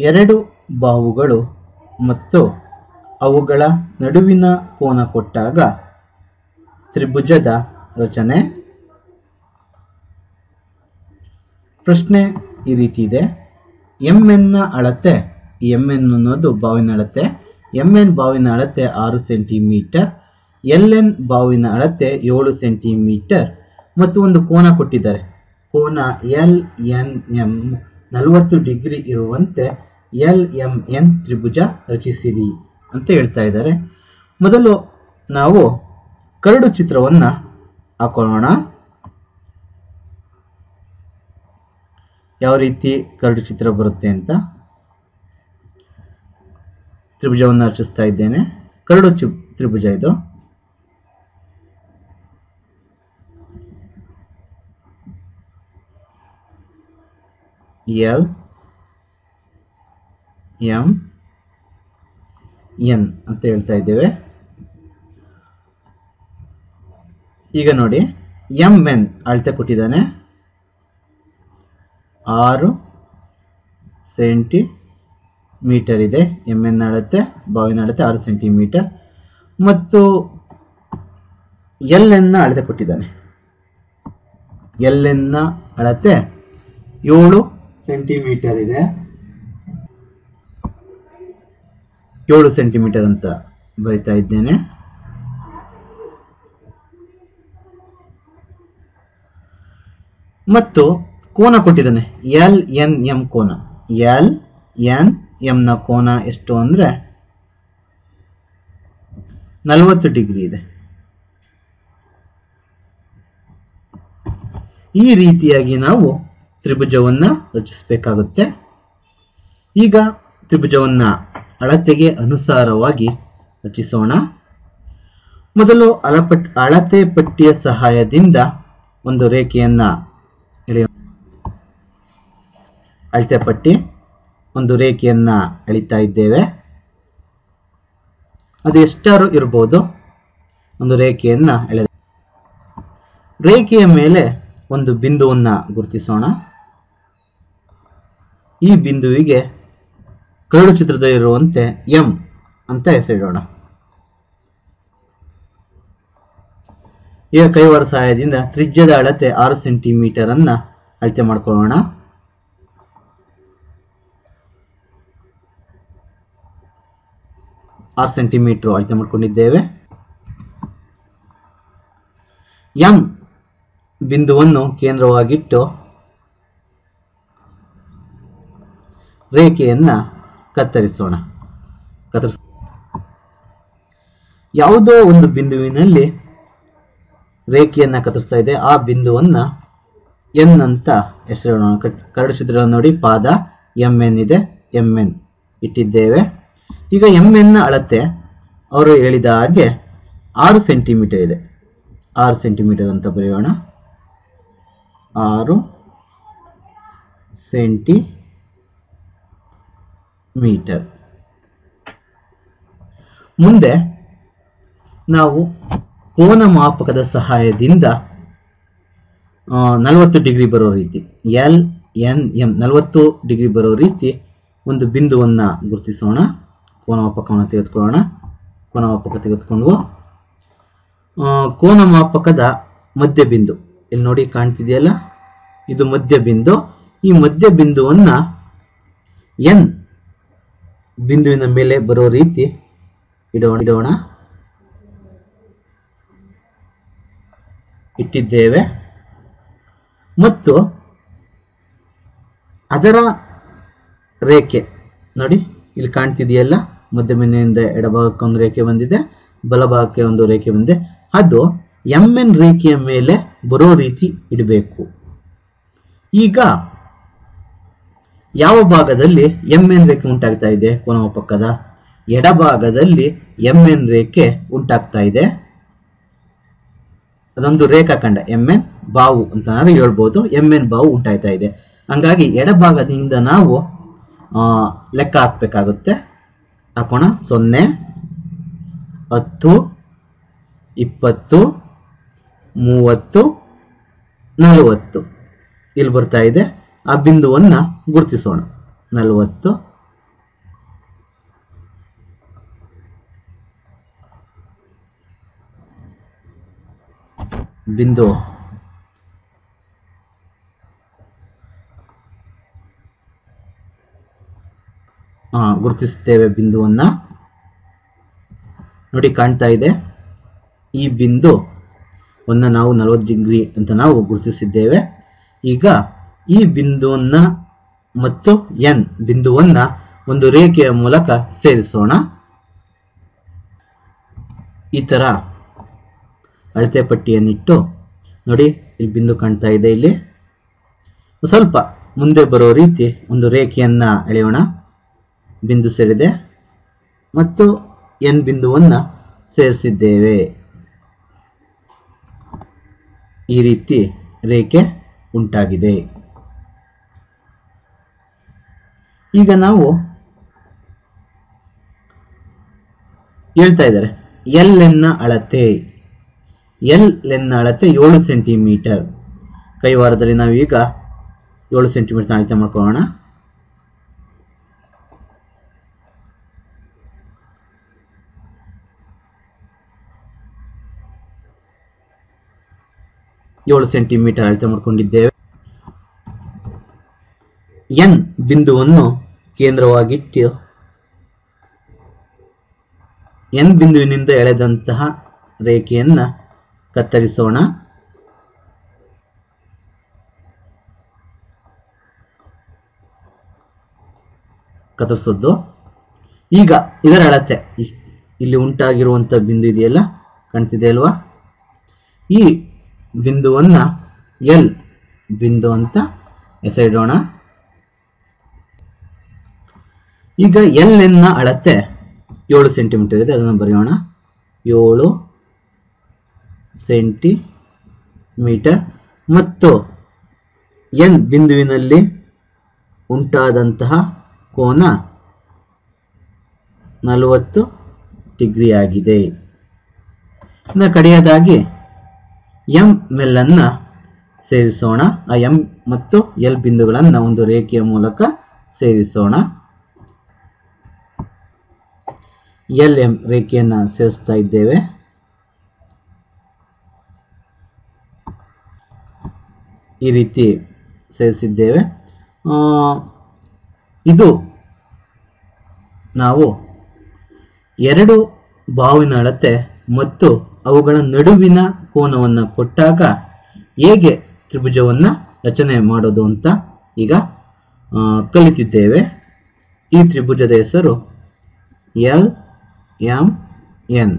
ಎರಡು ಬಾಹುಗಳು ಮತ್ತು ಅವುಗಳ ನಡುವಿನ ಕೋನ ಕೊಟ್ಟಾಗ ತ್ರಿಭುಜದ ರಚನೆ. ಪ್ರಶ್ನೆ ಈ ರೀತಿ ಇದೆ. ಎಂ ನ ಅಳತೆ ಎಂ ಎನ್ ಅನ್ನೋದು ಬಾವಿನ ಅಳತೆ. ಎಂ ಎನ್ ಬಾವಿನ ಅಳತೆ ಆರು ಸೆಂಟಿಮೀಟರ್. ಎಲ್ ಎನ್ ಬಾವಿನ ಅಳತೆ ಏಳು ಸೆಂಟಿಮೀಟರ್. ಮತ್ತು ಒಂದು ಕೋನ ಕೊಟ್ಟಿದ್ದಾರೆ. ಕೋನ ಎಲ್ ಎನ್ ಎಂ ನಲವತ್ತು ಡಿಗ್ರಿ ಇರುವಂತೆ ಎಲ್ ಎಂ ಎನ್ ತ್ರಿಭುಜ ರಚಿಸಿರಿ ಅಂತ ಹೇಳ್ತಾ ಇದ್ದಾರೆ. ಮೊದಲು ನಾವು ಕರಡು ಚಿತ್ರವನ್ನ ಹಾಕೊಳ್ಳೋಣ ಯಾವ ರೀತಿ ಕರಡು ಚಿತ್ರ ಬರುತ್ತೆ ಅಂತ ತ್ರಿಭುಜವನ್ನು ರಚಿಸ್ತಾ ಇದ್ದೇನೆ. ಕರಡು ಚಿ- ತ್ರಿಭುಜ ಇದು. ಎಲ್ ಎಂ ಎನ್ ಅಂತ ಹೇಳ್ತಾ ಇದ್ದೇವೆ. ಈಗ ನೋಡಿ ಎಂ ಎನ್ ಅಳತೆ ಕೊಟ್ಟಿದ್ದಾನೆ. ಆರು ಸೆಂಟಿ ಮೀಟರ್ ಇದೆ ಎಂ ಎನ್ ಅಳತೆ, ಬಾವಿನ ಅಳತೆ ಆರು ಸೆಂಟಿಮೀಟರ್. ಮತ್ತು ಎಲ್ ಎನ್ನ ಅಳತೆ ಕೊಟ್ಟಿದ್ದಾನೆ. ಎಲ್ ಎನ್ನ ಅಳತೆ ಏಳು ಸೆಂಟಿಮೀಟರ್ ಇದೆ. ಏಳು ಸೆಂಟಿಮೀಟರ್ ಅಂತ ಬರಿತಾ ಇದ್ದೇನೆ. ಮತ್ತು ಕೋನ ಕೊಟ್ಟಿದ್ದಾನೆ. ಎಲ್ ಎನ್ ಎಂ ಕೋನ. ಎಲ್ ಎನ್ ಎಂ ನ ಕೋನ ಎಷ್ಟು ಅಂದ್ರೆ ನಲವತ್ತು ಡಿಗ್ರಿ ಇದೆ. ಈ ರೀತಿಯಾಗಿ ನಾವು ತ್ರಿಭುಜವನ್ನ ರಚಿಸಬೇಕಾಗುತ್ತೆ. ಈಗ ತ್ರಿಭುಜವನ್ನ ಅಳತೆಗೆ ಅನುಸಾರವಾಗಿ ರಚಿಸೋಣ. ಮೊದಲು ಅಳಪಟ್, ಅಳತೆ ಪಟ್ಟಿಯ ಸಹಾಯದಿಂದ ಒಂದು ರೇಖೆಯನ್ನ ಎಳೆಯೋಣ. ಅಳತೆ ಪಟ್ಟಿ, ಒಂದು ರೇಖೆಯನ್ನ ಎಳಿತಾ ಇದ್ದೇವೆ. ಅದು ಎಷ್ಟಾರು ಇರಬಹುದು ಒಂದು ರೇಖೆಯನ್ನ ಎಳೆ ರೇಖೆಯ ಮೇಲೆ ಒಂದು ಬಿಂದುವನ್ನ ಗುರುತಿಸೋಣ. ಈ ಬಿಂದುವಿಗೆ ಕರಡು ಚಿತ್ರದಲ್ಲಿರುವಂತೆ ಎಂ ಅಂತ ಹೆಸರಿಡೋಣ. ಈಗ ಕೈವಾರ ಸಹಾಯದಿಂದ ತ್ರಿಜ್ಯದ ಅಳತೆ ಆರು ಸೆಂಟಿಮೀಟರ್ ಅನ್ನ ಅಳತೆ ಮಾಡ್ಕೊಳ್ಳೋಣ. ಆರು ಸೆಂಟಿಮೀಟರ್ ಅಳತೆ ಮಾಡ್ಕೊಂಡಿದ್ದೇವೆ. ಎಂ ಬಿಂದುವನ್ನು ಕೇಂದ್ರವಾಗಿಟ್ಟು ರೇಖೆಯನ್ನ ಕತ್ತರಿಸೋಣ. ಕತ್ತರಿಸ ಯಾವುದೋ ಒಂದು ಬಿಂದುವಿನಲ್ಲಿ ರೇಖೆಯನ್ನ ಕತ್ತರಿಸ್ತಾ ಇದೆ. ಆ ಬಿಂದುವನ್ನ ಎನ್ ಅಂತ ಹೆಸರಿಡೋಣ. ಕರಡು ಚಿತ್ರ ನೋಡಿ, ಪಾದ ಎಂ ಎನ್ ಇದೆ. ಎಂ ಎನ್ ಇಟ್ಟಿದ್ದೇವೆ. ಈಗ ಎಂ ಎನ್ನ ಅಳತೆ ಅವರು ಹೇಳಿದ ಹಾಗೆ ಆರು ಸೆಂಟಿಮೀಟರ್ ಇದೆ. ಆರು ಸೆಂಟಿಮೀಟರ್ ಅಂತ ಬರೆಯೋಣ. ಆರು ಸೆಂಟಿ ಮೀಟರ್. ಮುಂದೆ ನಾವು ಕೋನ ಮಾಪಕದ ಸಹಾಯದಿಂದ ನಲವತ್ತು ಡಿಗ್ರಿ ಬರೋ ರೀತಿ ಎಲ್ ಎನ್ ಎಂ ನಲವತ್ತು ಡಿಗ್ರಿ ಬರೋ ರೀತಿ ಒಂದು ಬಿಂದುವನ್ನ ಗುರುತಿಸೋಣ. ಕೋನ ಮಾಪಕವನ್ನು ತೆಗೆದುಕೊಳ್ಳೋಣ. ಕೋನಮಾಪಕ ತೆಗೆದುಕೊಂಡು. ಕೋನಮಾಪಕದ ಕೋನ ಮಾಪಕದ ಮಧ್ಯ ಬಿಂದು. ಇಲ್ಲಿ ನೋಡಿ ಕಾಣ್ತಿದೆಯಲ್ಲ? ಇದು ಮಧ್ಯ ಬಿಂದು. ಈ ಮಧ್ಯ ಬಿಂದುವನ್ನ ಎನ್ ಬಿಂದುವಿನ ಮೇಲೆ ಬರೋ ರೀತಿ ಇಡೋಣ ಇಡೋಣ. ಇಟ್ಟಿದ್ದೇವೆ. ಮತ್ತು ಅದರ ರೇಖೆ, ನೋಡಿ, ಇಲ್ಲಿ ಕಾಣ್ತಿದೆಯಲ್ಲ? ಮಧ್ಯಮಿನಿಂದ ಎಡಭಾಗಕ್ಕೆ ಒಂದು ರೇಖೆ ಬಂದಿದೆ, ಬಲಭಾಗಕ್ಕೆ ಒಂದು ರೇಖೆ ಬಂದಿದೆ. ಅದು ಎಂ ಎನ್ ರೇಖೆಯ ಮೇಲೆ ಬರೋ ರೀತಿ ಇಡಬೇಕು. ಈಗ ಯಾವ ಭಾಗದಲ್ಲಿ ಎಂ ಎನ್ ರೇಖೆ ಉಂಟಾಗ್ತಾ ಇದೆ? ಕೋನವ ಪಕ್ಕದ ಎಡಭಾಗದಲ್ಲಿ ಎಂ ಎನ್ ರೇಖೆ ಉಂಟಾಗ್ತಾ ಇದೆ. ಅದೊಂದು ರೇಖಾಖಂಡ ಎಂ ಎನ್ ಬಾವು ಅಂತ ನಾವು ಹೇಳ್ಬೋದು. ಎಂ ಎನ್ ಬಾವು ಉಂಟಾಗ್ತಾ ಇದೆ. ಹಂಗಾಗಿ ಎಡಭಾಗದಿಂದ ನಾವು ಲೆಕ್ಕ ಹಾಕ್ಬೇಕಾಗುತ್ತೆ. ಹಾಕೋಣ. ಸೊನ್ನೆ, ಹತ್ತು, ಇಪ್ಪತ್ತು, ಮೂವತ್ತು, ನಲವತ್ತು. ಇಲ್ಲಿ ಬರ್ತಾ ಇದೆ. ಆ ಬಿಂದುವನ್ನು ಗುರುತಿಸೋಣ. ನಲವತ್ತು. ಬಿಂದು ಗುರುತಿಸುತ್ತೇವೆ ಬಿಂದುವನ್ನ. ನೋಡಿ, ಕಾಣ್ತಾ ಇದೆ. ಈ ಬಿಂದು ಒಂದು ನಾವು ನಲವತ್ತು ಡಿಗ್ರಿ ಅಂತ ನಾವು ಗುರುತಿಸಿದ್ದೇವೆ. ಈಗ ಈ ಬಿಂದುವನ್ನ ಮತ್ತು ಎನ್ ಬಿಂದುವನ್ನ ಒಂದು ರೇಖೆಯ ಮೂಲಕ ಸೇರಿಸೋಣ. ಈ ತರ ಅಳತೆ ಪಟ್ಟಿಯನ್ನಿಟ್ಟು ನೋಡಿ ಇಲ್ಲಿ ಬಿಂದು ಕಾಣ್ತಾ ಇದೆ ಇಲ್ಲಿ. ಸ್ವಲ್ಪ ಮುಂದೆ ಬರೋ ರೀತಿ ಒಂದು ರೇಖೆಯನ್ನ ಎಳೆಯೋಣ. ಬಿಂದು ಸೇರಿದೆ ಮತ್ತು ಎನ್ ಬಿಂದುವನ್ನ ಸೇರಿಸಿದ್ದೇವೆ. ಈ ರೀತಿ ರೇಖೆ ಉಂಟಾಗಿದೆ. ಈಗ ನಾವು ಹೇಳ್ತಾ ಇದ್ದಾರೆ. ಎಲ್ ಎನ್ನ ಅಳತೆ. ಎಲ್ ಎನ್ನ ಅಳತೆ ಏಳು ಸೆಂಟಿಮೀಟರ್ ಕೈವಾರದಲ್ಲಿ ನಾವು ಈಗ ಏಳು ಸೆಂಟಿಮೀಟರ್ ಅಳತೆ ಮಾಡ್ಕೊಳ್ಳೋಣ. ಏಳು ಸೆಂಟಿಮೀಟರ್ ಅಳತೆ ಮಾಡಿಕೊಂಡಿದ್ದೇವೆ. ಬಿಂದುವನ್ನು ಕೇಂದ್ರವಾಗಿಟ್ಟು ಎನ್ ಬಿಂದುವಿನಿಂದ ಎಳೆದಂತಹ ರೇಖೆಯನ್ನ ಕತ್ತರಿಸೋಣ. ಕತ್ತರಿಸೋದು. ಈಗ ಇದರ ಅಳತೆ. ಇಲ್ಲಿ ಉಂಟಾಗಿರುವಂತ ಬಿಂದು ಇದೆಯಲ್ಲ? ಕಾಣ್ತಿದೆ ಅಲ್ವಾ? ಈ ಬಿಂದುವನ್ನ ಎಲ್ ಬಿಂದು ಅಂತ ಹೆಸರಿಡೋಣ. ಈಗ ಎಲ್ನ ಅಳತೆ ಏಳು ಸೆಂಟಿಮೀಟರ್ ಇದೆ, ಅದನ್ನು ಬರೆಯೋಣ. ಏಳು ಸೆಂಟಿಮೀಟರ್ ಮತ್ತು ಎನ್ ಬಿಂದುವಿನಲ್ಲಿ ಉಂಟಾದಂತಹ ಕೋನ ನಲವತ್ತು ಡಿಗ್ರಿ ಆಗಿದೆ. ಇನ್ನು ಕಡೆಯದಾಗಿ ಎಂ ಮೆಲ್ಲನ್ನು ಸೇರಿಸೋಣ. ಆ ಎಂ ಮತ್ತು ಎಲ್ ಬಿಂದುಗಳನ್ನು ಒಂದು ರೇಖೆಯ ಮೂಲಕ ಸೇರಿಸೋಣ. ಎಲ್ ಎಂ ರೇಖೆಯನ್ನು ಸೇರಿಸ್ತಾ ಇದ್ದೇವೆ. ಈ ರೀತಿ ಸೇರಿಸಿದ್ದೇವೆ. ಇದು ನಾವು ಎರಡು ಬಾವಿನ ಅಳತೆ ಮತ್ತು ಅವುಗಳ ನಡುವಿನ ಕೋನವನ್ನು ಕೊಟ್ಟಾಗ ಹೇಗೆ ತ್ರಿಭುಜವನ್ನು ರಚನೆ ಮಾಡೋದು ಅಂತ ಈಗ ಕಲಿತಿದ್ದೇವೆ. ಈ ತ್ರಿಭುಜದ ಹೆಸರು ಎಲ್ ಎಂ ಎನ್